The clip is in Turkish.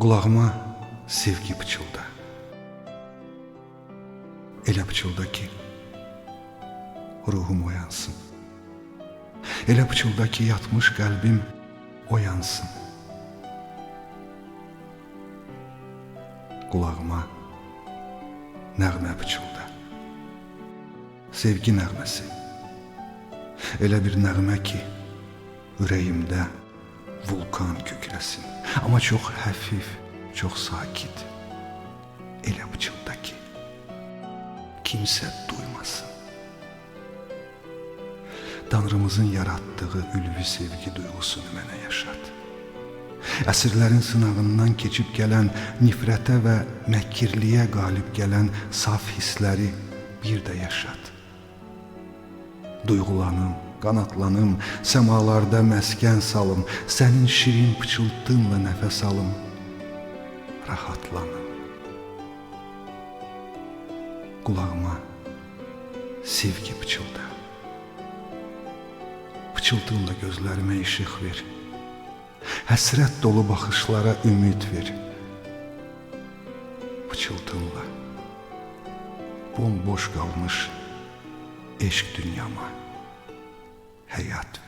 Qulağıma sevgi pıçılda. Elə pıçılda ki, ruhum oyansın. Elə pıçılda ki, yatmış qəlbim oyansın. Qulağıma nəğmə pıçılda. Sevgi nəğməsi. Elə bir nəğmə ki, ürəyimdə vulkan kökləsin. Amma çox həfif, çox sakit. Elə pıçılda ki, kimsə duymasın. Tanrımızın yarattığı ülvi sevgi duygusunu mənə yaşat. Əsrlərin sınağından keçib gələn nifrətə və məkkirliyə qalib gələn saf hissləri bir də yaşat. Duyğulanım, qanatlanım, səmalarda məskən salım, sənin şirin pıçıltınla nəfəs alım, rahatlanım. Qulağıma sevgi pıçılda. Pıçıltınla gözlərimə işıq ver. Həsrət dolu baxışlara ümid ver. Pıçıltınla bomboş qalmış eşq dünyama hejat.